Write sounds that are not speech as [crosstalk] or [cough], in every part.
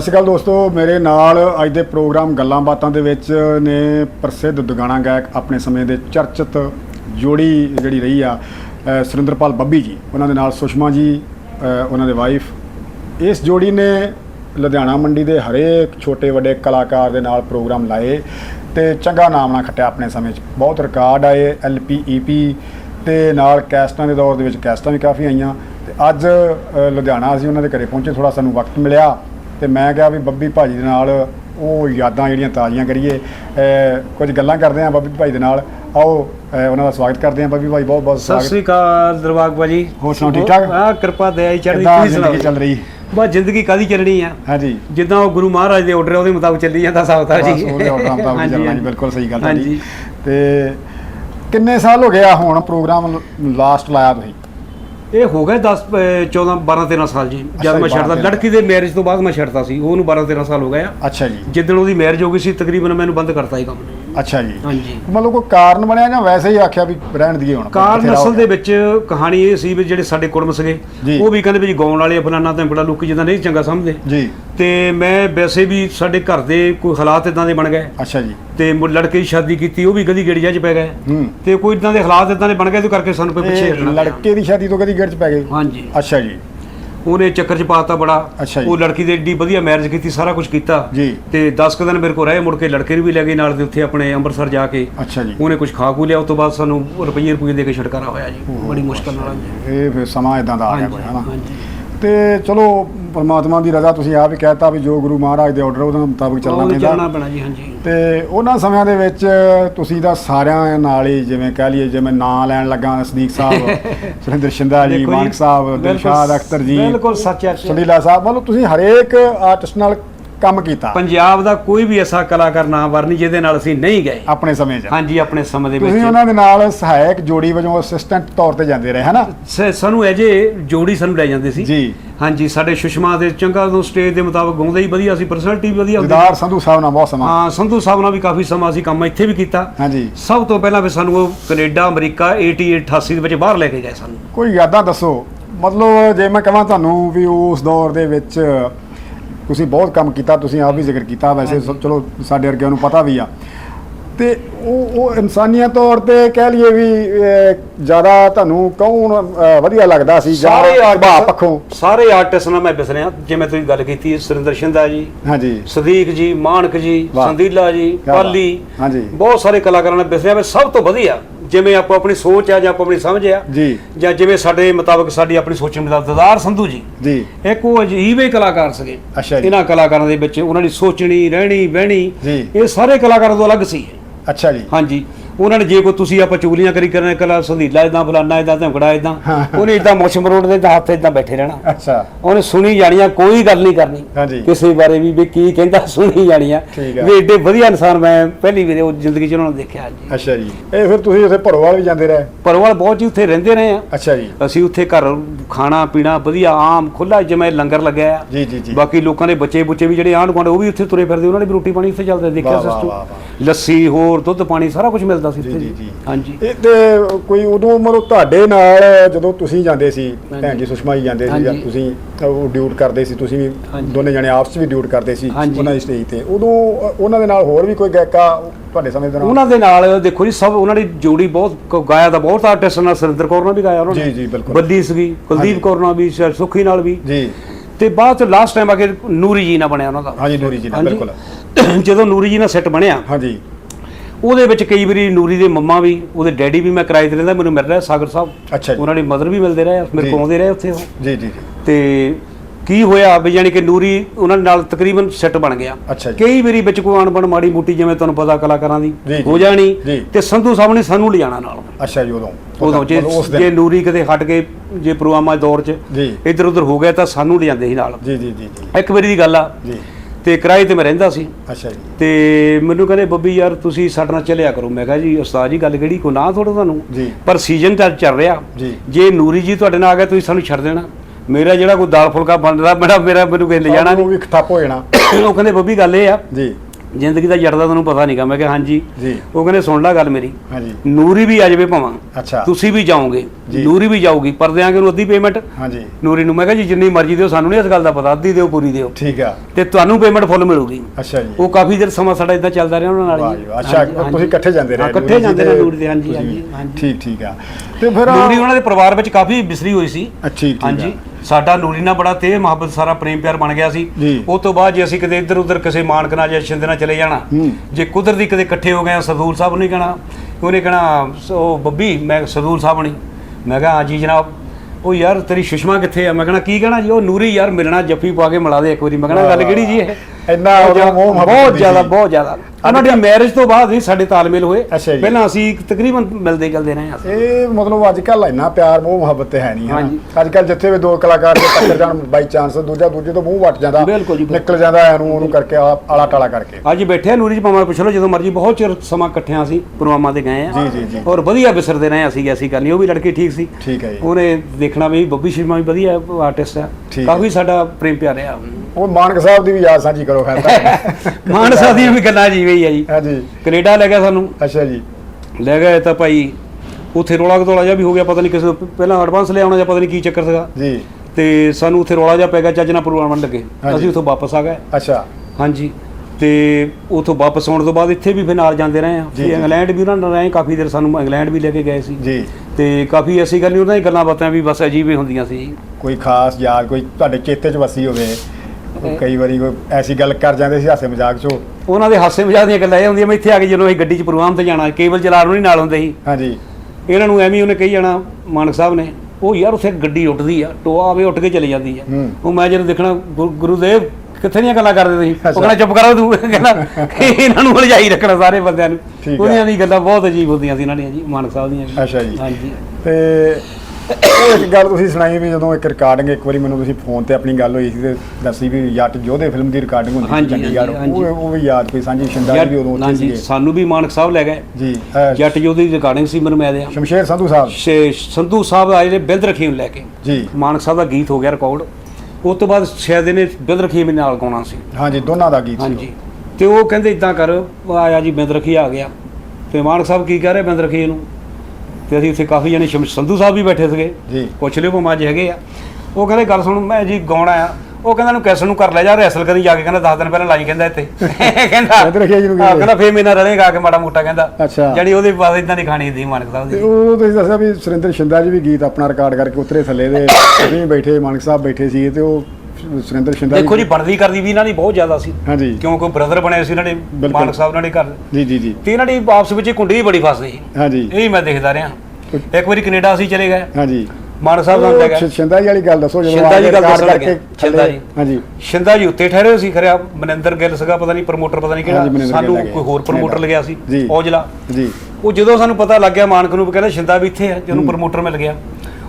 ਸਤਿ ਸ਼੍ਰੀ ਅਕਾਲ ਦੋਸਤੋ, ਮੇਰੇ ਨਾਲ ਅੱਜ ਦੇ ਪ੍ਰੋਗਰਾਮ ਗੱਲਾਂ ਬਾਤਾਂ ਦੇ ਵਿੱਚ ਨੇ ਪ੍ਰਸਿੱਧ ਦੁਗਾਣਾ ਗਾਇਕ ਆਪਣੇ ਸਮੇਂ ਦੇ ਚਰਚਿਤ ਜੋੜੀ ਜਿਹੜੀ ਰਹੀ ਆ ਸੁਰਿੰਦਰਪਾਲ ਬੱਬੀ ਜੀ, ਉਹਨਾਂ ਦੇ ਨਾਲ ਸੁਸ਼ਮਾ ਜੀ ਉਹਨਾਂ ਦੇ ਵਾਈਫ ਇਸ ਜੋੜੀ ਨੇ ਲੁਧਿਆਣਾ ਮੰਡੀ ਦੇ ਹਰੇਕ ਛੋਟੇ ਵੱਡੇ ਕਲਾਕਾਰ ਦੇ ਨਾਲ ਪ੍ਰੋਗਰਾਮ ਲਾਏ ਤੇ ਚੰਗਾ ਨਾਮ ਨਾ ਖੱਟਿਆ ਆਪਣੇ ਸਮੇਂ 'ਚ। ਬਹੁਤ ਰਿਕਾਰਡ ਆਏ ਐਲਪੀ ਈਪੀ ਤੇ ਨਾਲ ਕੈਸਟਾਂ ਦੇ ਦੌਰ ਦੇ ਵਿੱਚ ਕੈਸਟਾਂ ਵੀ ਕਾਫੀ ਆਈਆਂ ਤੇ ਅੱਜ ਲੁਧਿਆਣਾ ਅਸੀਂ ਉਹਨਾਂ ਦੇ ਘਰੇ ਪਹੁੰਚੇ ਥੋੜਾ ਸਾਨੂੰ ਵਕਤ ਮਿਲਿਆ। ਤੇ ਮੈਂ ਕਿਹਾ ਵੀ ਬੱਬੀ ਭਾਜੀ ਦੇ ਨਾਲ ਉਹ ਯਾਦਾਂ ਜਿਹੜੀਆਂ ਤਾਜ਼ੀਆਂ ਕਰੀਏ। ਕੁਝ ਗੱਲਾਂ ਕਰਦੇ ਹਾਂ ਬੱਬੀ ਭਾਜੀ ਦੇ ਨਾਲ। ਆਓ ਉਹਨਾਂ ਦਾ ਸਵਾਗਤ ਕਰਦੇ ਹਾਂ। ਬੱਬੀ ਭਾਜੀ ਬਹੁਤ ਬਹੁਤ ਸਤਿ ਸ੍ਰੀ ਅਕਾਲ ਦਰਬਾਗ ਬਾਜੀ ਹੋਰ ਸੁਣਾਓ, ਠੀਕ ਠਾਕ? ਹਾਂ ਕਿਰਪਾ ਦਇਆ ਚੜ੍ਹਦੀ ਤੁਸੀਂ ਸੁਣਾਓ। ਚੱਲ ਰਹੀ? ਬਸ ਜ਼ਿੰਦਗੀ ਕਾਦੀ ਚੱਲਣੀ ਆ? ਹਾਂਜੀ। ਜਿੱਦਾਂ ਉਹ ਗੁਰੂ ਮਹਾਰਾਜ ਦੇ ਆਰਡਰ ਉਹਦੇ ਮੁਤਾਬਕ ਚੱਲੀ ਜਾਂਦਾ ਸਾਬਤਾ ਜੀ। ਬਸ ਉਹਦੇ ਆਰਡਰਾਂ ਮੁਤਾਬਕ ਹਾਂਜੀ, ਚੱਲਣਾ ਜੀ। ਬਿਲਕੁਲ ਸਹੀ ਗੱਲ ਹੈ ਜੀ। ਤੇ ਕਿੰਨੇ ਸਾਲ ਹੋ ਗਿਆ ਹੁਣ ਪ੍ਰੋਗਰਾਮ ਲਾਸਟ ਲਾਇਆ ਤੁਸੀਂ? ਇਹ ਹੋ ਗਏ 10 14 12 13 ਸਾਲ ਜੀ। ਜਦ ਮੈਂ 12, ਛੱਡਦਾ 13 ਲੜਕੀ ਦੇ ਮੈਰਿਜ ਤੋਂ ਬਾਅਦ ਮੈਂ ਛੱਡਤਾ ਸੀ ਉਹਨੂੰ 12 13 ਸਾਲ ਹੋ ਗਏ ਆ। ਅੱਛਾ ਜੀ। ਜਿੱਦਣ ਉਹਦੀ ਮੈਰਿਜ ਹੋ ਗਈ ਸੀ ਤਕਰੀਬਨ ਮੈਨੂੰ ਬੰਦ ਕਰਤਾ ਹੀ ਕੰਮ। ਅੱਛਾ ਜੀ। ਹਾਂਜੀ। ਮਤਲਬ ਕੋਈ ਕਾਰਨ ਬਣਿਆ ਜਾਂ ਵੈਸੇ ਹੀ ਆਖਿਆ ਵੀ ਰਹਿਣ ਦੀਏ ਹੁਣ? ਕਾਰ ਬਥੇਰਾ ਹੋ ਨਸਲ ਗਿਆ। ਦੇ ਵਿੱਚ ਕਹਾਣੀ ਇਹ ਸੀ ਵੀ ਜਿਹੜੇ ਸਾਡੇ ਕੁੜਮ ਸੀਗੇ। ਉਹ ਵੀ ਕਹਿੰਦੇ ਵੀ ਗਾਉਣ ਵਾਲੇ ਫਲਾਨਾ ਤਾਂ ਬੜਾ ਲੋਕੀ ਜਿੱਦਾਂ ਨਹੀਂ ਚੰਗਾ ਸਮਝਦੇ। ਜੀ। ਤੇ ਮੈਂ ਵੈਸੇ ਵੀ ਸਾਡੇ ਘਰ ਦੇ ਕੋਈ ਹਾਲਾਤ ਇਦਾਂ ਦੇ ਬਣ ਗਏ। ਅੱਛਾ ਜੀ। ਤੇ ਮੁੰ- ਲੜਕੇ ਦੀ ਸ਼ਾਦੀ ਕੀਤੀ ਉਹ ਵੀ ਗਦੀ ਗੇੜੀਆਂ 'ਚ ਪੈ ਗਏ। ਹੂੰ। ਤੇ ਕੋਈ ਇਦਾਂ ਦੇ ਹਾਲਾਤ ਇਦਾਂ ਦੇ ਬਣ ਗਏ ਤੇ ਕਰਕੇ ਸਾਨੂੰ ਫਿਰ ਪਿੱਛੇ ਇਹ ਹਟਣਾ ਪਿਆ। ਲੜਕੇ ਦੀ ਸ਼ਾਦੀ ਤੋਂ ਕਦੀ ਗੇੜ ਚ ਪੈ ਗਏ? ਹਾਂਜੀ। ਅੱਛਾ ਜੀ। ਉਹਨੇ ਚੱਕਰ 'ਚ ਪਾਤਾ ਬੜਾ। ਅੱਛਾ ਜੀ। ਉਹ ਲੜਕੀ ਦੇ ਏਡੀ ਵਧੀਆ ਮੈਰਿਜ ਕੀਤੀ ਸਾਰਾ ਕੁਝ ਕੀਤਾ। ਜੀ। ਤੇ 10 ਕੁ ਦਿਨ ਮੇਰੇ ਕੋਲ ਰਹੇ ਮੁੜ ਕੇ ਲੜਕੇ ਨੂੰ ਵੀ ਲੈ ਗਏ ਨਾਲ ਦੇ ਉੱਥੇ ਆਪਣੇ ਅੰਮ੍ਰਿਤਸਰ ਜਾ ਕੇ। ਅੱਛਾ ਜੀ। ਉਹਨੇ ਕੁਝ ਖਾ ਖੂ ਲਿਆ ਉਸ ਤੋਂ ਬਾਅਦ ਸਾਨੂੰ ਰੁਪਈਏ ਰੁਪਈਏ ਦੇ ਕੇ ਛੁਟਕਾਰਾ ਹੋਇਆ ਜੀ। ਬੜੀ ਮੁਸ਼ਕਲ ਨਾਲ ਇਹ ਫਿਰ ਸਮਾਂ ਇਦਾਂ ਦਾ ਆ ਗਿਆ ਕੋਈ ਹਨਾ ਹਾਂਜੀ। ਤੇ ਚਲੋ ਪਰਮਾਤਮਾ ਦੀ ਰਜ਼ਾ ਤੁਸੀਂ ਆਪ ਹੀ ਕਹਿਤਾ ਵੀ ਜੋ ਗੁਰੂ ਮਹਾਰਾਜ ਦੇ ਆਰਡਰ ਉਹਦੇ ਮੁਤਾਬਕ ਚੱਲਣਾ ਉਹ ਚੱਲਣਾ ਪੈਣਾ ਜੀ ਹਾਂਜੀ। ਤੇ ਉਹਨਾਂ ਸਮਿਆਂ ਦੇ ਵਿੱਚ ਤੁਸੀਂ ਤਾਂ ਸਾਰਿਆਂ ਨਾਲ ਹੀ ਜਿਵੇਂ ਕਹਿ ਲਈਏ ਜਿਵੇਂ ਨਾਂ ਲੈਣ ਲੱਗਾ ਸਦੀਕ ਸਾਹਿਬ [laughs] ਸੁਰਿੰਦਰ ਸ਼ਿੰਦਾ ਜੀ ਮਾਨਕ ਸਾਹਿਬ ਦਿਲਸ਼ਾਦ ਅਖਤਰ ਜੀ ਬਿਲਕੁਲ ਸੱਚ ਸੁਨੀਲਾ ਸਾਹਿਬ ਮਤਲਬ ਤੁਸੀਂ ਹਰੇਕ ਆਰਟਿਸਟ ਨਾਲ ਕੰਮ ਕੀਤਾ। ਪੰਜਾਬ ਦਾ ਕੋਈ ਵੀ ਐਸਾ ਕਲਾਕਾਰ ਨਾ ਵਰਨੀ ਜਿਹਦੇ ਨਾਲ ਅਸੀਂ ਨਹੀਂ ਗਏ। ਆਪਣੇ ਸਮੇਂ 'ਚ। ਹਾਂਜੀ ਆਪਣੇ ਸਮੇਂ ਦੇ ਤੁਸੀਂ ਵਿੱਚ ਉਹਨਾਂ ਦੇ ਨਾਲ ਸਹਾਇਕ ਜੋੜੀ ਵਜੋਂ ਅਸਿਸਟੈਂਟ ਤੌਰ ਤੇ ਜਾਂਦੇ ਰਹੇ ਹਨਾ? ਸ- ਸਾਨੂੰ ਐਜੇ ਜੋੜੀ ਸਾਨੂੰ ਲੈ ਜਾਂਦੇ ਸੀ। ਜੀ। ਹਾਂਜੀ ਸਾਡੇ ਸੁਸ਼ਮਾ ਦੇ ਚੰਗਾ ਤੋਂ ਸਟੇਜ ਦੇ ਮੁਤਾਬਕ ਗਾਉਂਦੇ ਹੀ ਵਧੀਆ ਸੀ ਪਰਸਨੈਲਿਟੀ ਵੀ ਵਧੀਆ ਹੁੰਦੀ ਦਿਦਾਰ ਸੰਧੂ ਸਾਹਿਬ ਨਾਲ ਬਹੁਤ ਸਮਾਂ। ਹਾਂ ਸੰਧੂ ਸਾਹਿਬ ਨਾਲ ਵੀ ਕਾਫੀ ਸਮਾਂ ਅਸੀਂ ਕੰਮ ਇੱਥੇ ਵੀ ਕੀਤਾ। ਹਾਂਜੀ। ਸਭ ਤੋਂ ਪਹਿਲਾਂ ਫਿਰ ਸਾਨੂੰ ਉਹ ਕੈਨੇਡਾ ਅਮਰੀਕਾ 88 88 ਦੇ ਵਿੱਚ ਬਾਹਰ ਲੈ ਕੇ ਗਏ ਸਾਨੂੰ। ਕੋਈ ਯਾਦਾਂ ਦੱਸੋ? ਮਤਲਬ ਜੇ ਮੈਂ ਕਹਾਂ ਤੁਹਾਨੂੰ ਵੀ ਉਸ ਦੌਰ ਦੇ ਵਿੱਚ ਤੁਸੀਂ ਬਹੁਤ ਕੰਮ ਕੀਤਾ ਤੁਸੀਂ ਆਪ ਵੀ ਜ਼ਿਕਰ ਕੀਤਾ ਵੈਸੇ ਚਲੋ ਸਾਡੇ ਵਰਗਿਆਂ ਨੂੰ ਪਤਾ ਵੀ ਆ। ਤੇ ਉਹ ਉਹ ਇਨਸਾਨੀਅਤ ਤੌਰ ਤੇ ਕਹਿ ਲਈਏ ਵੀ ਜ਼ਿਆਦਾ ਤੁਹਾਨੂੰ ਕੌਣ ਵਧੀਆ ਲੱਗਦਾ ਸੀ ਜਾਂ ਸੁਭਾਅ ਪੱਖੋਂ? ਸਾਰੇ ਆਰਟਿਸਟ ਨਾਲ ਮੈਂ ਬਿਸਰਿਆ। ਜਿਵੇਂ ਤੁਸੀਂ ਗੱਲ ਕੀਤੀ ਸੁਰਿੰਦਰ ਸ਼ਿੰਦਾ ਜੀ ਹਾਂਜੀ। ਸਦੀਕ ਜੀ ਮਾਨਕ ਜੀ। ਸੰਦੀਲਾ ਜੀ। ਪਾਲੀ ਹਾਂਜੀ। ਬਹੁਤ ਸਾਰੇ ਕਲਾਕਾਰਾਂ ਨੇ ਬਿਸਰਿਆ। ਮੈਂ ਸਭ ਤੋਂ ਵਧੀਆ ਜਿਵੇਂ ਆਪੋ ਆਪਣੀ ਸੋਚ ਆ ਜਾਂ ਆਪੋ ਆਪਣੀ ਸਮਝ ਆ ਜੀ। ਜਾਂ ਜਿਵੇਂ ਸਾਡੇ ਮੁਤਾਬਕ ਸਾਡੀ ਆਪਣੀ ਸੋਚਣ ਮੁਤਾਬਕ ਦਦਾਰ ਸੰਧੂ ਜੀ ਜੀ। ਇੱਕ ਉਹ ਅਜੀਬ ਹੀ ਕਲਾਕਾਰ ਸੀਗੇ। ਅੱਛਾ ਜੀ। ਇਹਨਾਂ ਕਲਾਕਾਰਾਂ ਦੇ ਵਿੱਚ ਉਹਨਾਂ ਦੀ ਸੋਚਣੀ ਰਹਿਣੀ ਬਹਿਣੀ। ਇਹ ਸਾਰੇ ਕਲਾਕਾਰਾਂ ਤੋਂ ਅਲੱਗ ਸੀ ਅੱਛਾ ਜੀ। ਹਾਂਜੀ। ਉਹਨਾਂ ਨੇ ਜੇ ਕੋ ਤੁਸੀਂ ਆਪਾਂ ਚੁਗਲੀਆਂ ਕਰੀ ਕਰਨੇ ਕਲਾ ਸੰਧੀਲਾ ਇਦਾਂ ਫਲਾਨਾ ਇਦਾਂ ਧਮਕੜਾ ਇਦਾਂ। ਉਹਨੇ ਇਦਾਂ ਮੁੱਛ ਮਰੋੜ ਦੇ ਹੱਥ ਇਦਾਂ ਬੈਠੇ ਰਹਿਣਾ। ਅੱਛਾ। ਉਹਨੇ ਸੁਣੀ ਜਾਣੀਆਂ ਕੋਈ ਗੱਲ ਨਹੀਂ ਕਰਨੀ। ਕਿਸੇ ਬਾਰੇ ਵੀ ਵੀ ਕੀ ਕਹਿੰਦਾ ਸੁਣੀ ਜਾਣੀਆਂ। ਵੀ ਏਡੇ ਵਧੀਆ ਇਨਸਾਨ ਮੈਂ ਪਹਿਲੀ ਵਾਰ ਉਹ ਜ਼ਿੰਦਗੀ 'ਚ ਉਹਨਾਂ ਨੂੰ ਦੇਖਿਆ ਜੀ ਅੱਛਾ ਜੀ। ਇਹ ਫਿਰ ਤੁਸੀਂ ਉੱਥੇ ਭੜੋਵਾਲ ਵੀ ਜਾਂਦੇ ਰਹੇ? ਪਰਵਾਲ ਬਹੁਤ ਜੀ ਉੱਥੇ ਰਹਿੰਦੇ ਰਹੇ ਆ। ਅੱਛਾ ਜੀ। ਅਸੀਂ ਉੱਥੇ ਘਰ ਖਾਣਾ ਪੀਣਾ ਵਧੀਆ ਆਮ ਖੁੱਲਾ ਜਿਵੇਂ ਲੰਗਰ ਲੱਗਿਆ ਆ। ਜੀ ਜੀ ਜੀ। ਬਾਕੀ ਲੋਕਾਂ ਦੇ ਬੱਚੇ ਬੁੱਚੇ ਵੀ ਜਿਹੜੇ ਆਂਢ ਗੁਆਂਢ ਉਹ ਵੀ ਉੱਥੇ ਤੁਰੇ ਫਿਰਦੇ ਉਹਨਾਂ ਨੇ ਵੀ ਰੋਟੀ ਪਾਣੀ ਉੱਥੇ ਚੱਲਦਾ ਦੇਖਿਆ ਸਿਸਟਮ ਲੱਸੀ ਹੋਰ ਦੁੱਧ ਪਾਣੀ ਸਾਰਾ ਕੁਝ ਮਿਲਦਾ ਸੀ ਜੀ, ਉੱਥੇ ਜੀ, ਜੀ। ਹਾਂਜੀ ਇਹ ਤੇ ਕੋਈ ਉਦੋਂ ਮਤਲਬ ਤੁਹਾਡੇ ਨਾਲ ਜਦੋਂ ਤੁਸੀਂ ਜਾਂਦੇ ਸੀ ਹਾਂਜੀ। ਭੈਣ ਜੀ ਸੁਸ਼ਮਾ ਜੀ ਜਾਂਦੇ ਸੀ ਜਾਂ ਹਾਂਜੀ। ਤੁਸੀਂ ਉਹ ਡਿਊਟ ਕਰਦੇ ਸੀ ਤੁਸੀਂ ਵੀ ਹਾਂਜੀ। ਦੋਨੇ ਜਣੇ ਆਪਸ ਵਿੱਚ ਵੀ ਡਿਊਟ ਕਰਦੇ ਸੀ ਹਾਂਜੀ। ਉਹਨਾਂ ਦੀ ਸਟੇਜ ਤੇ ਉਦੋਂ ਅ, ਉਹਨਾਂ ਦੇ ਨਾਲ ਹੋਰ ਵੀ ਕੋਈ ਗਾਇਕਾ ਤੁਹਾਡੇ ਸਮੇਂ ਦੇ ਨਾਲ ਉਹਨਾਂ ਦੇ ਨਾਲ ਦੇਖੋ ਜੀ ਸਭ ਉਹਨਾਂ ਦੀ ਜੋੜੀ ਬਹੁਤ ਕ- ਗਾਇਆ ਤਾਂ ਬਹੁਤ ਆਰਟਿਸਟ ਨਾਲ ਸੁਰਿੰਦਰ ਕੌਰ ਨਾਲ ਵੀ ਗਾਇਆ ਉਹਨਾਂ ਨੇ ਜੀ, ਜੀ, ਬਿਲਕੁਲ। ਬੱਲੀ ਸੀਗੀ ਹਾਂਜੀ। ਕੁਲਦੀਪ ਕੌਰ ਨਾਲ ਵੀ ਸ਼ਾਇਦ ਸੁੱਖੀ ਨਾਲ ਵੀ ਜੀ ਤੇ ਬਾਅਦ ਚ ਲਾਸਟ ਟਾਈਮ ਆ ਕੇ ਨੂਰੀ ਜੀ ਨਾਲ ਬਣਿਆ ਉਹਨਾਂ ਦਾ ਹਾਂਜੀ ਨੂਰੀ ਜੀ ਨਾਲ ਹਾਂਜੀ। ਬਿਲਕੁਲ ਜਦੋਂ ਨੂਰੀ ਜੀ ਨਾਲ ਸੈੱਟ ਬਣਿਆ ਹਾਂਜੀ ਉਹਦੇ ਵਿੱਚ ਕਈ ਵਾਰੀ ਨੂਰੀ ਦੇ ਮੰਮਾ ਵੀ ਉਹਦੇ ਡੈਡੀ ਵੀ ਮੈਂ ਕਿਰਾਏ ਤੇ ਰਹਿੰਦਾ ਮੈਨੂੰ ਮਿਲ ਰਿਹਾ ਸਾਗਰ ਸਾਹਿਬ। ਅੱਛਾ ਜੀ। ਉਹਨਾਂ ਦੀ ਮਦਰ ਵੀ ਮਿਲਦੇ ਰਹੇ ਮੇਰੇ। ਕੋਲ ਆਉਂਦੇ ਰਹੇ ਉੱਥੇ ਉਹ। ਜੀ ਜੀ ਜੀ। ਤੇ ਕੀ ਹੋਇਆ ਵੀ ਯਾਨੀ ਕਿ ਨੂਰੀ ਉਹਨਾਂ ਨਾਲ ਤਕਰੀਬਨ ਸੈੱਟ ਬਣ ਗਿਆ। ਅੱਛਾ ਜੀ। ਕਈ ਵਾਰੀ ਵਿੱਚ ਕੋਈ ਅਣਬਣ ਮਾੜੀ ਮੋਟੀ ਜਿਵੇਂ ਤੁਹਾਨੂੰ ਪਤਾ ਕਲਾਕਾਰਾਂ ਦੀ ਜੀ, ਜੀ। ਹੋ ਜਾਣੀ ਜੀ। ਤੇ ਸੰਧੂ ਸਾਹਿਬ ਨੇ ਸਾਨੂੰ ਲਿਜਾਣਾ ਨਾਲ। ਅੱਛਾ ਜੀ ਉਦੋਂ। ਉਦੋਂ ਜੇ ਮਤਲਬ ਉਸ ਦਿਨ। ਜੇ ਨੂਰੀ ਕਿਤੇ ਹਟ ਕੇ ਜੇ ਪ੍ਰੋਗਰਾਮਾਂ ਦੇ ਦੌਰ 'ਚ ਜੀ। ਇੱਧਰ ਉੱਧਰ ਹੋ ਗਿਆ ਤਾਂ ਸਾਨੂੰ ਲਿਜਾਂਦੇ ਸੀ ਨਾਲ। ਜੀ ਜੀ ਜੀ ਜੀ। ਇੱਕ ਵਾਰੀ ਦੀ ਗੱਲ ਆ। ਜੀ। ਤੇ ਕਿਰਾਏ ਤੇ ਮੈਂ ਰਹਿੰਦਾ ਸੀ। ਅੱਛਾ ਜੀ। ਤੇ ਮੈਨੂੰ ਕਹਿੰਦੇ ਬੱਬੀ ਯਾਰ ਤੁਸੀਂ ਸਾਡੇ ਨਾਲ ਚੱਲਿਆ ਕਰੋ। ਮੈਂ ਕਿਹਾ ਜੀ ਉਸਤਾਦ ਜੀ ਗੱਲ ਕਿਹੜੀ? ਕੋ ਨਾ ਥੋੜਾ ਤੁਹਾਨੂੰ? ਜੀ। ਪਰ ਸੀਜ਼ਨ ਚੱਲ ਚੱਲ ਰਿਹਾ। ਜੀ। ਜੇ ਨੂਰੀ ਜੀ ਤੁਹਾਡੇ ਨਾਲ ਆ ਗਿਆ ਤੁਸੀਂ ਸਾਨੂੰ ਛੱਡ ਦੇਣਾ। ਮੇਰਾ ਜਿਹੜਾ ਕੋਈ ਦਾਲ ਫੁਲਕਾ ਬਣਦਾ ਮੇਰਾ ਮੇਰਾ ਮੈਨੂੰ ਕਹਿੰਦੇ ਜਾਣਾ ਉਹ ਵੀ ਠੱਪ ਹੋ ਜਾਣਾ। ਨਹੀਂ ਉਹ ਕਹਿੰਦੇ ਬੱਬੀ ਗੱਲ ਇਹ ਆ ਜੀ। ਜ਼ਿੰਦਗੀ ਦਾ ਜੜ ਦਾ ਤੁਹਾਨੂੰ ਪਤਾ ਨਹੀਂਗਾ ਮੈਂ ਕਿਹਾ ਹਾਂਜੀ। ਉਹ ਕਹਿੰਦੇ ਸੁਣ ਲੈ ਗੱਲ ਮੇਰੀ। ਹਾਂਜੀ। ਨੂਰੀ ਵੀ ਆ ਜਾਵੇ ਭਾਵਾਂ। ਅੱਛਾ। ਤੁਸੀਂ ਵੀ ਜਾਓਗੇ। ਨੂਰੀ ਵੀ ਜਾਊਗੀ। ਪਰ ਦਿਆਂਗੇ ਉਹਨੂੰ ਅੱਧੀ ਪੇਮੈਂਟ ਹਾਂਜੀ। ਨੂਰੀ ਨੂੰ ਮੈਂ ਕਿਹਾ ਜੀ ਜਿੰਨੀ ਮਰਜ਼ੀ ਦਿਓ ਸਾਨੂੰ ਨਹੀਂ ਇਸ ਗੱਲ ਦਾ ਪਤਾ। ਅੱਧੀ ਦਿਓ ਪੂਰੀ ਦਿਓ। ਠੀਕ ਆ। ਤੇ ਤੁਹਾਨੂੰ ਪੇਮੈਂਟ ਫੁੱਲ ਮਿਲੂਗੀ। ਅੱਛਾ ਜੀ। ਉਹ ਕਾਫੀ ਦੇਰ ਸਮਾਂ ਸਾਡਾ ਇਦਾਂ ਚੱਲਦਾ ਰਿਹਾ ਉਹਨਾਂ ਨਾਲ ਜੀ। ਅੱਛਾ। ਤੁਸੀਂ ਇਕੱਠੇ ਜਾਂਦੇ ਰਹੇ ਇਕੱਠੇ ਜਾਂਦੇ ਰਹੇ ਨੂਰੀ ਦੇ ਹਾਂਜੀ ਹਾਂਜੀ ਠੀਕ ਠੀਕ ਆ। ਤੇ ਫਿਰ ਨੂਰੀ ਉਹਨਾਂ ਦੇ ਪਰਿਵਾਰ ਵਿੱਚ ਕਾਫੀ ਬਿਸਰੀ ਹੋਈ ਸੀ। ਅੱਛਾ, ਠੀਕ ਠੀਕ ਹਾਂਜੀ। ਸਾਡਾ ਨੂਰੀ ਨਾਲ ਬੜਾ ਤੇ ਮੁਹੱਬਤ ਸਾਰਾ ਪ੍ਰੇਮ ਪਿਆਰ ਬਣ ਗਿਆ ਸੀ। ਉਸ ਤੋਂ ਬਾਅਦ ਜੇ ਅਸੀਂ ਕਿਤੇ ਇੱਧਰ ਉੱਧਰ ਕਿਸੇ ਮਾਨਕ ਨਾਲ ਜਾਂ ਛਿੰਦੇ ਨਾਲ ਚਲੇ ਜਾਣਾ ਹੂੰ। ਜੇ ਕੁਦਰਤੀ ਕਿਤੇ ਇਕੱਠੇ ਹੋ ਗਏ ਸਰਦੂਲ ਸਾਹਿਬ ਨੇ ਕਹਿਣਾ ਉਹਨੇ ਕਹਿਣਾ ਉਹ ਬੱਬੀ ਮੈਂ ਸਰਦੂਲ ਸਾਹਿਬ ਨਹੀਂ ਮੈਂ ਕਿਹਾ ਹਾਂ ਜੀ ਜਨਾਬ। ਉਹ ਯਾਰ ਤੇਰੀ ਸੁਸ਼ਮਾ ਕਿੱਥੇ ਆ? ਮੈਂ ਕਹਿਣਾ ਕੀ ਕਹਿਣਾ ਜੀ? ਉਹ ਨੂਰੀ ਯਾਰ ਮਿਲਣਾ ਜੱਫੀ ਪਾ ਕੇ ਮਿਲਾ ਦੇ ਇੱਕ ਵਾਰੀ। ਮੈਂ ਕਹਿਣਾ ਗੱਲ ਕਿਹੜੀ ਜੀ ਇਹ? ਇੰਨਾ ਜ਼ਿਆਦਾ- ਮੋਹ ਮੁਹੱਬਤ ਬਹੁਤ ਜ਼ਿਆਦਾ। ਬਹੁਤ ਜ਼ਿਆਦਾ। ਉਹਨਾਂ ਦੀ ਮੈਰਿਜ ਤੋਂ ਬਾਅਦ ਵੀ ਸਾਡੇ ਤਾਲਮੇਲ ਹੋਏ। ਅੱਛਾ ਜੀ। ਪਹਿਲਾਂ ਅਸੀਂ ਤਕਰੀਬਨ ਮਿਲਦੇ ਚੱਲਦੇ ਰਹੇ ਹਾਂ। ਇਹ ਮਤਲਬ ਅੱਜ ਕੱਲ ਇੰਨਾ ਪਿਆਰ ਮੋਹ ਮੁਹੱਬਤ ਤੇ ਹੈ ਨਹੀਂ ਹੈ ਹਾਂਜੀ। ਅੱਜ ਕੱਲ ਜਿੱਥੇ ਵੀ ਦੋ ਕਲਾਕਾਰ ਦੇ ਟੱਕਰ ਜਾਣ ਬਾਈ ਚਾਂਸ ਦੂਜਾ ਦੂਜੇ ਤੋਂ ਮੂੰਹ ਵੱਟ ਜਾਂਦਾ ਬਿਲਕੁਲ ਜੀ, ਬਿਲਕੁਲ। ਨਿਕਲ ਜਾਂਦਾ ਇਹਨੂੰ ਉਹਨੂੰ ਕਰਕੇ ਆਲਾ ਟਾਲਾ ਕਰਕੇ। ਅੱਜ ਬੈਠੇ ਆ ਨੂਰੀ ਜੀ ਭਾਵੇਂ ਪੁੱਛ ਲਓ ਜਦੋਂ ਮਰਜ਼ੀ ਬਹੁਤ ਚਿਰ ਸਮਾਂ ਇਕੱਠਿਆਂ ਸੀ ਪੁਲਵਾਮਾ ਤੇ ਗਏ ਆ। ਜੀ, ਜੀ, ਜੀ। ਔਰ ਵਧੀਆ ਵਿਸਰਦੇ ਰਹੇ ਅਸੀਂ ਐਸੀ ਗੱਲ ਨਹੀਂ ਉਹ ਵੀ ਲੜਕੀ ਠੀਕ ਸੀ। ਠੀਕ ਹੈ ਜੀ। ਉਹਨੇ ਦੇਖਣਾ ਵੀ ਬੱਬੀ ਸ਼ਰਮਾ ਵੀ ਵਧੀਆ ਆਰਟਿਸਟ ਆ। ਠੀਕ ਕਾਫੀ ਸਾਡਾ ਪ੍ਰੇਮ ਪਿਆਰ ਆ ਉਹ ਮਾਨਕ ਸਾਹਿਬ ਦੀ ਵੀ ਯਾਦ ਸਾਂਝੀ ਕਰੋ ਫਿਰ ਤਾਂ। [laughs] ਮਾਨਸਾ ਦੀਆਂ ਵੀ ਗੱਲਾਂ ਜੀ ਗਈ ਆ ਜੀ। ਹਾਂਜੀ। ਕੈਨੇਡਾ ਲੈ ਗਿਆ ਸਾਨੂੰ। ਅੱਛਾ ਜੀ। ਲੈ ਗਏ ਤਾਂ ਭਾਈ ਉੱਥੇ ਰੋਲਾ ਗਦੋਲਾ ਜਿਹਾ ਵੀ ਹੋ ਗਿਆ ਪਤਾ ਨਹੀਂ ਕਿਸੇ ਪਹਿਲਾਂ ਐਡਵਾਂਸ ਲਿਆਉਣਾ ਜਾਂ ਪਤਾ ਨਹੀਂ ਕੀ ਚੱਕਰ ਸੀਗਾ। ਜੀ। ਤੇ ਸਾਨੂੰ ਉੱਥੇ ਰੋਲਾ ਜਿਹਾ ਪੈ ਗਿਆ ਚੱਜ ਨਾਲ ਪ੍ਰੋਗਰਾਮ ਲੱਗੇ। ਅਸੀਂ ਉੱਥੋਂ ਵਾਪਸ ਆ ਗਏ। ਅੱਛਾ। ਹਾਂਜੀ। ਤੇ ਉਥੋਂ ਵਾਪਸ ਆਉਣ ਤੋਂ ਬਾਅਦ ਇੱਥੇ ਵੀ ਫਿਰ ਨਾਲ ਜਾਂਦੇ ਰਹੇ ਆ। ਜੀ, ਫਿਰ। ਇੰਗਲੈਂਡ ਵੀ ਉਹਨਾਂ ਨਾਲ ਰਹੇ ਕਾਫੀ ਦੇਰ ਸਾਨੂੰ ਇੰਗਲੈਂਡ ਵੀ ਲੈ ਕੇ ਗਏ ਸੀ। ਜੀ। ਤੇ ਕਾਫੀ ਐਸੀ ਗੱਲ ਨਹੀਂ ਉਹਨਾਂ ਦੀ ਗੱਲਾਂ ਬਾਤਾਂ ਵੀ ਬਸ ਅਜੀਬ ਹੀ ਹੁੰਦੀਆਂ ਸੀ। ਕੋਈ ਖਾਸ ਯਾਦ ਕੋਈ ਤੁਹਾਡੇ ਚੇਤੇ 'ਚ ਵਸੀ ਹੋਵੇ ਕੋਈ ਕਈ ਵਾਰੀ ਕੋਈ ਐਸੀ ਗੱਲ ਕਰ ਜਾਂਦੇ ਸੀ ਹਾਸੇ ਮਜ਼ਾਕ 'ਚੋਂ ਉਹਨਾਂ ਦੇ ਹਾਸੇ ਮਜ਼ਾਕ ਦੀਆਂ ਗੱਲਾਂ ਇਹ ਹੁੰਦੀਆਂ ਮੈਂ ਇੱਥੇ ਆ ਕੇ ਜਦੋਂ ਅਸੀਂ ਗੱਡੀ 'ਚ ਪ੍ਰੋਗਰਾਮ ਤੇ ਜਾਣਾ ਕੇਬਲ ਚਲਾਉਣ ਨੂੰ ਨਹੀਂ ਨਾਲ ਹੁੰਦੇ ਸੀ ਹਾਂਜੀ ਇਹਨਾਂ ਨੂੰ ਐਵੇਂ ਉਹਨੇ ਕਹੀ ਜਾਣਾ ਮਾਨਕ ਸਾਹਿਬ ਨੇ ਉਹ ਯਾਰ ਉੱਥੇ ਗੱਡੀ ਉੱਠਦੀ ਆ ਟੋਆ ਆਵੇ ਉੱਠ ਕੇ ਚਲੀ ਜਾਂਦੀ ਆ। ਉਹ ਮੈਂ ਜਦੋਂ ਦੇਖਣਾ ਗੁਰ- ਗੁਰੂਦੇਵ ਕਿੱਥੇ ਦੀਆਂ ਗੱਲਾਂ ਕਰਦੇ ਤੁਸੀਂ। ਉਹ ਕਹਿੰਦਾ ਚੁੱਪ ਕਰੋ ਤੂੰ ਕਹਿੰਦਾ [laughs] ਇਹਨਾਂ ਨੂੰ ਹਲਜਾਈ ਰੱਖਣਾ ਸਾਰੇ ਬੰਦਿਆਂ ਨੂੰ। ਉਹਦੀਆਂ ਦੀ ਗੱਲਾਂ ਬਹੁਤ ਅਜੀਬ ਹੁੰਦੀਆਂ ਸੀ ਇਹਨਾਂ ਦੀਆਂ ਜੀ ਮਾਨਕ ਸਾਹਿਬ ਦੀਆਂ ਵੀ। ਅੱਛਾ ਜੀ। ਹਾਂਜੀ ਤੇ ਉਹ ਇੱਕ ਗੱਲ ਤੁਸੀਂ ਸੁਣਾਈ ਵੀ ਜਦੋਂ ਇੱਕ ਰਿਕਾਰਡਿੰਗ ਇੱਕ ਵਾਰੀ ਮੈਨੂੰ ਤੁਸੀਂ ਫੋਨ ਤੇ ਆਪਣੀ ਗੱਲ ਹੋਈ ਸੀ ਤੇ ਦੱਸੀ ਵੀ ਜੱਟ ਜੋਧੇ ਫਿਲਮ ਦੀ ਰਿਕਾਰਡਿੰਗ ਹੁੰਦੀ ਸੀ ਹਾਂਜੀ, ਚੰਡੀਗੜ੍ਹ ਹਾਂਜੀ, ਉਹ ਉਹ ਵੀ ਯਾਦ ਕੋਈ ਸਾਂਝੀ ਸ਼ਿੰਦਾ ਵੀ ਉਦੋਂ ਉੱਥੇ ਹਾਂਜੀ, ਸੀਗੇ। ਸਾਨੂੰ ਵੀ ਮਾਨਕ ਸਾਹਿਬ ਲੈ ਗਏ। ਜੀ ਅਹ, ਜੱਟ ਜੋਧੀ ਦੀ ਰਿਕਾਰਡਿੰਗ ਸੀ ਮੈਨੂੰ ਮੈਂ ਦੇ ਸ਼ਮਸ਼ੇਰ ਸੰਧੂ ਸਾਹਿਬ। ਸੰਧੂ ਸਾਹਿਬ ਆਏ ਨੇ ਬਿਲਦ ਰਖੀਮ ਲੈ ਕੇ। ਜੀ। ਮਾਨਕ ਸਾਹਿਬ ਦਾ ਗੀਤ ਹੋ ਗਿਆ ਰਿਕਾਰਡ ਉਸ ਤੋਂ ਬਾਅਦ ਸ਼ਾਇਦ ਇਹਨੇ ਬਿਲਦ ਰਖੀਮ ਨਾਲ ਗਾਉਣਾ ਸੀ। ਹਾਂਜੀ ਦੋਨਾਂ ਦਾ ਗੀਤ ਸੀ ਹਾਂਜੀ। ਤੇ ਉਹ ਕਹਿੰਦੇ ਇਦਾਂ ਕਰ ਉਹ ਆਇਆ ਜੀ ਬਿੰਦ ਰਖੀ ਆ ਗਿਆ। ਤੇ ਮਾਨਕ ਸਾਹਿਬ ਕੀ ਕਹਿ ਰਹੇ ਬਿੰਦ ਰਖੀ ਨੂੰ? ਤੇ ਅਸੀਂ ਉੱਥੇ ਕਾਫੀ ਜਣੇ ਸੰਧੂ ਸਾਹਿਬ ਵੀ ਬੈਠੇ ਸੀਗੇ। ਜੀ। ਪੁੱਛ ਲਿਓ ਭਾਵੇਂ ਅੱਜ ਹੈਗੇ ਆ। ਉਹ ਕਹਿੰਦੇ ਗੱਲ ਸੁਣ ਮੈਂ ਜੀ ਗਾਉਣਾ ਆ ਉਹ ਕਹਿੰਦਾ ਨੂੰ ਕੈਸਲ ਨੂੰ ਕਰ ਲੈ ਜਾ ਰੈਸਲ ਕਰੀ ਜਾ ਕੇ। ਕਹਿੰਦਾ 10 ਦਿਨ ਪਹਿਲਾਂ ਲਾਈ ਕਹਿੰਦਾ ਇੱਥੇ। [laughs] ਕਹਿੰਦਾ ਬਿੰਦ ਰਖੀਆ ਜੀ ਨੂੰ ਹਾਂ, ਕਹਿੰਦੇ। ਫੇਰ ਮੇਨਾ ਰਲੇਗਾ ਕੇ ਮਾੜਾ ਮੋਟਾ। ਕਹਿੰਦਾ ਅੱਛਾ। ਜਿਹੜੀ ਉਹਦੇ ਬਾਅਦ ਇਦਾਂ ਦੀ ਖਾਣੀ ਹੁੰਦੀ ਮਾਨਕ ਸਾਹਿਬ ਤੇ ਦੀ ਉਹ ਤੁਸੀਂ ਦੱਸਿਆ ਵੀ ਸੁਰਿੰਦਰ ਸ਼ਿੰਦਾ ਜੀ ਵੀ ਗੀਤ ਆਪਣਾ ਰਿਕਾਰਡ ਕਰਕੇ ਉਤਰੇ ਥੱਲੇ ਦੇ। [coughs] ਵੀ ਬੈਠੇ ਮਾਨਕ ਸਾਹਿਬ ਬੈਠੇ ਸੀ ਤੇ ਉਹ ਸੁਰਿੰਦਰ ਸ਼ਿੰਦਾ ਦੇਖੋ ਜੀ ਬਣਦੀ ਕਰਦੀ ਵੀ ਇਹਨਾਂ ਦੀ ਬਹੁਤ ਜ਼ਿਆਦਾ ਸੀ। ਹਾਂਜੀ। ਕਿਉਂਕਿ ਬ੍ਰਦਰ ਬਣੇ ਸੀ ਇਹਨਾਂ ਬਿਲਕੁਲ। ਮਾਨਕ ਸਾਹਿਬ ਨਾਲ ਦੇ ਘਰ। ਜੀ ਜੀ ਜੀ। ਤੇ ਇਹਨਾਂ ਦੀ ਆਪਸ ਵਿੱਚ ਕੁੰਡੀ ਵੀ ਬੜੀ ਫਸਦੀ ਸੀ। ਹਾਂਜੀ। ਇਹ ਮੈਂ ਦੇਖਦਾ ਰਿਹਾ। ਇੱਕ ਵਾਰੀ ਕੈਨੇਡਾ ਅਸੀਂ ਚਲੇ ਗਏ ਹਾਂਜੀ ਮਾਨਕ ਸਾਹਿਬ ਗਏ ਸ਼ਿ- ਸ਼ਿੰਦਾ ਜੀ ਵਾਲੀ ਗੱਲ ਦੱਸੋ ਜਦੋਂ ਸ਼ਿੰਦਾ ਜੀ ਗੱਲ ਦੱਸਣ ਕਰਕੇ ਲੱਗੇ। ਸ਼ਿੰਦਾ ਜੀ। ਹਾਂਜੀ ਸ਼ਿੰਦਾ ਜੀ ਉੱਤੇ ਠਹਿਰੇ ਸੀ ਖਰਿਆ ਮਨਿੰਦਰ ਗਿੱਲ ਸੀਗਾ ਪਤਾ ਨਹੀਂ ਪ੍ਰਮੋਟਰ ਪਤਾ ਨਹੀਂ ਕਿਹੜਾ ਸਾਨੂੰ ਹੈਗੇ। ਕੋਈ ਹੋਰ ਪ੍ਰਮੋਟਰ। ਲੱਗਿਆ ਸੀ। ਔਜਲਾ ਜੀ ਉਹ ਜਦੋਂ ਸਾਨੂੰ ਪਤਾ ਲੱਗ ਗਿਆ ਮਾਨਕ ਨੂੰ ਕਹਿੰਦਾ ਸ਼ਿੰਦਾ ਵੀ ਇੱਥੇ ਆ ਜਦੋਂ ਪ੍ਰਮੋਟਰ ਮਿਲ ਗਿਆ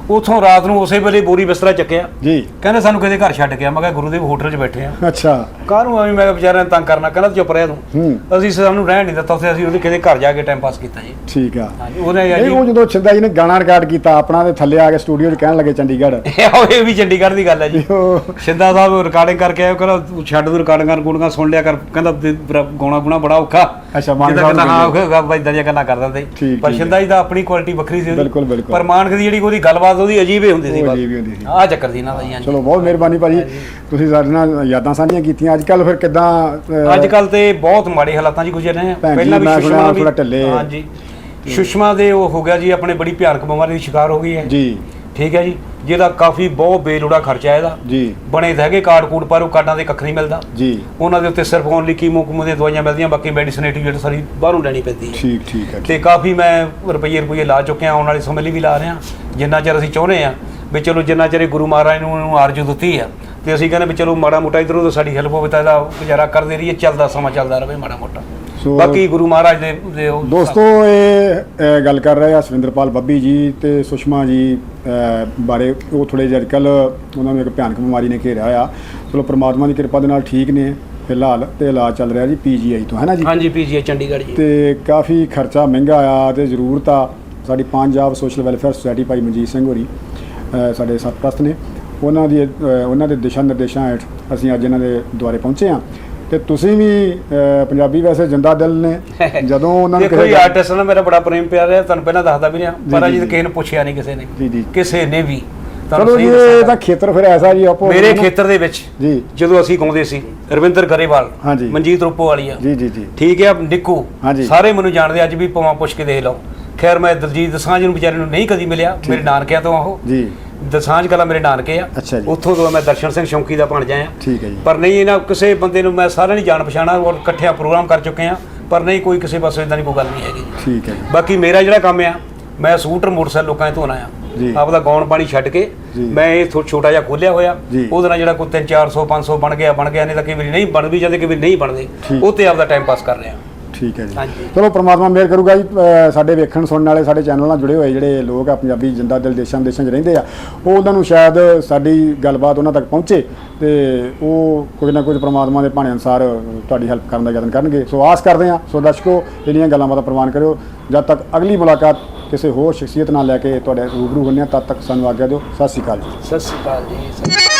ਉਥੋਂ ਰਾਤ ਨੂੰ ਉਸੇ ਵੇਲੇ ਬੋਰੀ ਬਿਸਤਰਾ ਚੱਕਿਆ। ਜੀ। ਕਹਿੰਦਾ ਸਾਨੂੰ ਕਿਤੇ ਘਰ ਛੱਡ ਗਿਆ। ਮੈਂ ਕਿਹਾ ਗੁਰੂਦੇਵ ਹੋਟਲ 'ਚ ਬੈਠੇ ਆ। ਅੱਛਾ। ਕਾਹਨੂੰ ਐਵੇਂ ਮੈਂ ਕਿਹਾ ਵਿਚਾਰਿਆਂ ਨੂੰ ਤੰਗ ਕਰਨਾ? ਕਹਿੰਦਾ ਚੁੱਪ ਰਹਿ ਤੂੰ। ਹੂੰ। ਅਸੀਂ ਸਾਨੂੰ ਰਹਿਣ ਨਹੀਂ ਦਿੱਤਾ ਉੱਥੇ। ਅਸੀਂ ਉਹਦੇ ਕਿਤੇ ਘਰ ਜਾ ਕੇ ਟਾਈਮ ਪਾਸ ਕੀਤਾ ਜੀ। ਠੀਕ ਆ। ਹਾਂਜੀ ਉਹਨੇ ਜੀ ਉਹ ਜਦੋਂ ਛਿੰਦਾ ਜੀ ਨੇ ਗਾਣਾ ਰਿਕਾਰਡ ਕੀਤਾ ਆਪਣਾ ਤੇ ਥੱਲੇ ਆ ਕੇ ਸਟੂਡੀਓ 'ਚ ਕਹਿਣ ਲੱਗੇ ਚੰਡੀਗੜ੍ਹ। [laughs] ਇਹ ਇਹ ਵੀ ਚੰਡੀਗੜ੍ਹ ਦੀ ਗੱਲ ਹੈ ਜੀ। [laughs] ਉਹ ਸ਼ਿੰਦਾ ਸਾਹਿਬ ਰਿਕਾਰਡਿੰਗ ਕਰਕੇ ਆਇਆ ਕਹਿੰਦਾ ਤੂੰ ਛੱਡ ਤੂੰ ਰਿਕਾਰਡਿੰਗਾਂ ਗੁਣਗਾਂ ਸੁਣ ਲਿਆ ਕਰ। ਕਹਿੰਦਾ ਤੇ ਤੇਰਾ ਗਾਉਣਾ ਗੁਣਾ ਬੜਾ ਔਖਾ। ਅੱਛਾ, ਮਾਨਕ ਜਿੱਦਾਂ ਸਾਹਿਬ ਕਹਿੰਦਾ ਹਾਂ ਉਹ ਇਦਾਂ ਦੀਆਂ ਗੱਲਾਂ ਕਰ ਦਿੰਦੇ। ਠੀਕ, ਪਰ ਠੀਕ ਸ਼ਿੰਦਾ ਜੀ ਦਾ ਆਪਣੀ ਕੁਆਲਿਟੀ ਵੱਖਰੀ ਸੀ। ਉਹਦੀ। ਬਿਲਕੁਲ, ਬਿਲਕੁਲ। ਪਰ ਮਾਨਕ ਦੀ ਜਿਹੜੀ ਉਹਦੀ ਗੱਲਬਾਤ ਉਹਦੀ ਅਜੀਬ ਹੀ ਹੁੰਦੀ ਸੀ ਉਹ ਅਜੀਬ ਹੀ ਹੁੰਦੀ ਸੀ। ਆਹ ਚੱਕਰ ਸੀ ਇਹਨਾਂ ਦਾ ਜੀ ਹਾਂਜੀ। ਚਲੋ ਬਹੁਤ ਮਿਹਰਬਾਨੀ ਭਾਜੀ। ਤੁਸੀਂ ਸਾਡੇ ਨਾਲ ਯਾਦਾਂ ਸਾਂਝੀਆਂ ਕੀਤੀਆਂ। ਅੱਜ ਕੱਲ ਫਿਰ ਕਿਦਾਂ ਅੱਜ ਕੱਲ ਤੇ ਬਹੁਤ ਮਾੜੇ ਹਾਲਾਤਾਂ 'ਚ ਗੁਜ਼ਰ ਰਹੇ ਆ। ਭੈਣ ਜੀ, ਪਹਿਲਾਂ ਵੀ ਮੈਂ ਸੁਣਿਆ ਸੁਸ਼ਮਾ ਵੀ ਥੋੜ੍ਹਾ ਢਿੱਲੇ। ਹਾਂਜੀ। ਸੁਸ਼ਮਾ ਦੇ ਉਹ ਹੋ ਗਿਆ ਜੀ ਆਪਣੇ ਬੜੀ ਭਿਆਨਕ ਬਿਮਾਰੀ ਦੀ ਸ਼ਿਕਾਰ ਹੋ ਗਈ ਹੈ। ਜੀ। ਠੀਕ ਹੈ ਜੀ? ਜਿਹਦਾ ਕਾਫੀ ਬਹੁਤ ਬੇਲੋੜਾ ਖਰਚਾ ਇਹਦਾ। ਜੀ। ਬਣੇ ਤਾਂ ਹੈਗੇ ਕਾਰਡ ਕੂਡ ਪਰ ਉਹ ਕਾਰਡਾਂ ਦੇ ਕੱਖ ਨਹੀਂ ਮਿਲਦਾ। ਜੀ। ਉਹਨਾਂ ਦੇ ਉੱਤੇ ਸਿਰਫ ਓਨਲੀ ਕੀਮੋ ਕੁਮੋ ਦੀਆਂ ਦਵਾਈਆਂ ਮਿਲਦੀਆਂ ਬਾਕੀ ਮੈਡੀਸਨ ਏ ਟੂ ਜ਼ੈਡ ਸਾਰੀ ਬਾਹਰੋਂ ਲੈਣੀ ਪੈਂਦੀ ਹੈ। ਠੀਕ ਠੀਕ ਹੈ ਤੇ ਕਾਫੀ ਮੈਂ ਰੁਪਈਏ ਰੁਪਈਏ ਲਾ ਚੁੱਕਿਆ ਆਉਣ ਵਾਲੇ ਸਮੇਂ ਲਈ ਵੀ ਲਾ ਰਿਹਾ। ਜਿੰਨਾ ਚਿਰ ਅਸੀਂ ਚਾਹੁੰਦੇ ਆ ਵੀ ਚਲੋ ਜਿੰਨਾ ਚਿਰ ਇਹ ਗੁਰੂ ਮਹਾਰਾਜ ਨੂੰ ਆਰਜੂ ਦਿੱਤੀ ਆ ਤੇ ਅਸੀਂ ਕਹਿੰਦੇ ਵੀ ਚਲੋ ਮਾੜਾ ਮੋਟਾ ਇਧਰੋਂ ਤੋਂ ਸਾਡੀ ਹੈਲਪ ਹੋਵੇ ਤਾਂ ਇਹਦਾ ਗੁਜ਼ਾਰਾ ਕਰਦੇ ਰਹੀਏ ਚੱਲਦਾ ਸਮਾਂ ਚੱਲਦਾ ਰਹੇ ਮਾੜਾ ਮੋਟਾ। ਸੋ- ਬਾਕੀ ਗੁਰੂ ਮਹਾਰਾਜ ਦੇ ਦੇ ਉਹ- ਦੋਸਤੋ ਇਹ ਅ, ਗੱਲ ਕਰ ਰਹੇ ਆ ਸੁਰਿੰਦਰਪਾਲ ਬੱਬੀ ਜੀ ਤੇ ਸੁਸ਼ਮਾ ਜੀ ਅ, ਬਾਰੇ। ਉਹ ਥੋੜੇ ਜਿਹਾ ਕੱਲ ਉਹਨਾਂ ਨੂੰ ਇੱਕ ਭਿਆਨਕ ਬਿਮਾਰੀ ਨੇ ਘੇਰਿਆ ਆ। ਚਲੋ ਪ੍ਰਮਾਤਮਾ ਦੀ ਕਿਰਪਾ ਦੇ ਨਾਲ ਠੀਕ ਨੇ ਫਿਲਹਾਲ ਤੇ ਇਲਾਜ ਚੱਲ ਰਿਹਾ ਜੀ ਪੀਜੀਆਈ ਤੋਂ ਹੈ ਨਾ ਜੀ? ਹਾਂਜੀ ਪੀਜੀਆਈ ਚੰਡੀਗੜ੍ਹ ਜੀ। ਤੇ ਕਾਫੀ ਖਰਚਾ ਮਹਿੰਗਾ ਆ ਤੇ ਜ਼ਰੂਰਤ ਆ। ਸਾਡੀ ਪੰਜਾਬ ਸੋਸ਼ਲ ਵੈਲਫੇਅਰ ਸੁਸਾਇਟੀ ਭਾਈ ਮਨਜੀਤ ਸਿੰਘ ਹੋਰੀ ਅ, ਸਾਡੇ ਸਰਪ੍ਰਸਤ ਨੇ। ਉਹਨਾਂ ਦੀ ਅ, ਉਹਨਾਂ ਦੇ ਦਿਸ਼ਾ ਨਿਰਦੇਸ਼ਾਂ ਹੇਠ ਅਸੀਂ ਅੱਜ ਇਹਨਾਂ ਦੇ ਦੁਆਰੇ ਪਹੁੰਚੇ ਆ ਤੇ ਤੁਸੀਂ ਵੀ ਅਹ, ਪੰਜਾਬੀ ਵੈਸੇ ਜਿੰਦਾ ਦਿਲ ਨੇ। [laughs] ਜਦੋਂ ਉਹਨਾਂ ਨੂੰ ਦੇਖੋ ਜੀ ਆਰਟਿਸਟ ਨਾਲ ਮੇਰਾ ਬੜਾ ਪ੍ਰੇਮ ਪਿਆਰ ਹੈ ਤੁਹਾਨੂੰ ਪਹਿਲਾਂ ਦੱਸਦਾ ਵੀ ਨਹੀਂ ਪਰ ਜੀ, ਅਜੇ ਜੀ। ਕਿਸੇ ਨੇ ਪੁੱਛਿਆ ਨਹੀਂ ਕਿਸੇ ਨੇ। ਜੀ ਜੀ। ਕਿਸੇ ਨੇ ਵੀ। ਚਲੋ ਜੀ ਇਹ ਤਾਂ। ਤਾਂ। ਖੇਤਰ ਫਿਰ ਐਸਾ ਜੀ ਆਪੋ ਮੇਰੇ ਖੇਤਰ ਦੇ ਵਿੱਚ ਜੀ। ਜਦੋਂ ਅਸੀਂ ਗਾਉਂਦੇ ਸੀ ਰਵਿੰਦਰ ਗਰੇਵਾਲ ਹਾਂਜੀ। ਮਨਜੀਤ ਰੂਪੋ ਵਾਲੀਆ ਜੀ ਜੀ ਜੀ। ਠੀਕ ਹੈ ਨਿੱਕੂ ਹਾਂਜੀ। ਸਾਰੇ ਮੈਨੂੰ ਜਾਣਦੇ ਅੱਜ ਵੀ ਪਵਾਂ ਪੁੱਛ ਕੇ ਦੇਖ ਲਓ। ਖੈਰ ਮੈਂ ਦਲਜੀਤ ਦਸਾਂਝ ਨੂੰ ਵਿਚਾਰੇ ਨੂੰ ਨਹੀਂ ਕਦੀ ਮਿਲਿਆ ਮੇਰੇ ਨਾਨਕਿਆਂ ਤੋਂ ਆ ਉਹ। ਜੀ। ਦਸਾਂਝ ਕਲਾ ਮੇਰੇ ਨਾਨਕੇ ਆ ਅੱਛਾ ਜੀ। ਉੱਥੋਂ ਤੋਂ ਮੈਂ ਦਰਸ਼ਨ ਸਿੰਘ ਸ਼ੌਂਕੀ ਦਾ ਬਣ ਜਾਇਆ ਠੀਕ ਹੈ ਜੀ ਪਰ ਨਹੀਂ ਇਹਨਾਂ ਕਿਸੇ ਬੰਦੇ ਨੂੰ ਮੈਂ ਸਾਰਿਆਂ ਦੀ ਜਾਣ ਪਛਾਣਾ ਔਰ ਇਕੱਠਿਆਂ ਪ੍ਰੋਗਰਾਮ ਕਰ ਚੁੱਕੇ ਆ ਪਰ ਨਹੀਂ ਕੋਈ ਕਿਸੇ ਪਾਸੇ ਇਦਾਂ ਦੀ ਕੋਈ ਗੱਲ ਨਹੀਂ ਹੈਗੀ ਠੀਕ ਹੈ ਜੀ ਬਾਕੀ ਮੇਰਾ ਜਿਹੜਾ ਕੰਮ ਆ ਮੈਂ ਸਕੂਟਰ ਮੋਟਰਸਾਈਕਲ ਲੋਕਾਂ ਦੇ ਧੋਣਾ ਜੀ। ਆ ਆਪਦਾ ਗਾਉਣ ਪਾਣੀ ਛੱਡ ਕੇ ਜੀ। ਮੈਂ ਇਹ ਥੋ- ਛੋਟਾ ਜਿਹਾ ਖੋਲਿਆ ਹੋਇਆ ਜੀ। ਉਹਦੇ ਨਾਲ ਜਿਹੜਾ ਕੋਈ 3 400 500 ਬਣ ਗਿਆ ਬਣ ਗਿਆ ਨਹੀਂ ਤਾਂ ਕਈ ਵਾਰੀ ਨਹੀਂ ਬਣ ਵੀ ਜਾਂਦੇ ਕਈ ਵਾਰੀ ਨਹੀਂ ਬਣਦੇ ਠੀਕ। ਉਹ ਤੇ ਆਪਦਾ ਟਾਈਮ ਪਾਸ ਕਰ ਰਿਹਾ ਠੀਕ ਹੈ ਜੀ। ਹਾਂਜੀ। ਚਲੋ ਪ੍ਰਮਾਤਮਾ ਮਿਹਰ ਕਰੂਗਾ ਜੀ। ਅਹ ਸਾਡੇ ਵੇਖਣ ਸੁਣਨ ਵਾਲੇ ਸਾਡੇ ਚੈਨਲ ਨਾਲ ਜੁੜੇ ਹੋਏ ਜਿਹੜੇ ਲੋਕ ਆ ਪੰਜਾਬੀ ਜਿੰਦਾ ਦਿਲ ਦੇਸ਼ਾਂ ਵਿਦੇਸ਼ਾਂ 'ਚ ਰਹਿੰਦੇ ਆ ਉਹ ਉਹਨਾਂ ਨੂੰ ਸ਼ਾਇਦ ਸਾਡੀ ਗੱਲਬਾਤ ਉਹਨਾਂ ਤੱਕ ਪਹੁੰਚੇ ਤੇ ਉਹ ਕੁਝ ਨਾ ਕੁਝ ਪ੍ਰਮਾਤਮਾ ਦੇ ਭਾਣੇ ਅਨੁਸਾਰ ਤੁਹਾਡੀ ਹੈਲਪ ਕਰਨ ਦਾ ਯਤਨ ਕਰਨਗੇ। ਸੋ ਆਸ ਕਰਦੇ ਆ ਸੋ ਦਰਸ਼ਕੋ ਜਿਹੜੀਆਂ ਗੱਲਾਂ ਬਾਤਾਂ ਪ੍ਰਵਾਨ ਕਰਿਓ। ਜਦ ਤੱਕ ਅਗਲੀ ਮੁਲਾਕਾਤ ਕਿਸੇ ਹੋਰ ਸ਼ਖਸੀਅਤ ਨਾਲ ਲੈ ਕੇ ਤੁਹਾਡੇ ਰੂਬਰੂ ਹੁੰਦੇ ਹਾਂ ਤਦ ਤੱਕ ਸਾਨੂੰ ਆਗਿਆ ਦਿਓ। ਸਤਿ ਸ਼੍ਰੀ ਅਕਾਲ ਜੀ। ਸਤਿ ਸ਼੍ਰੀ ਅਕਾਲ ਜੀ।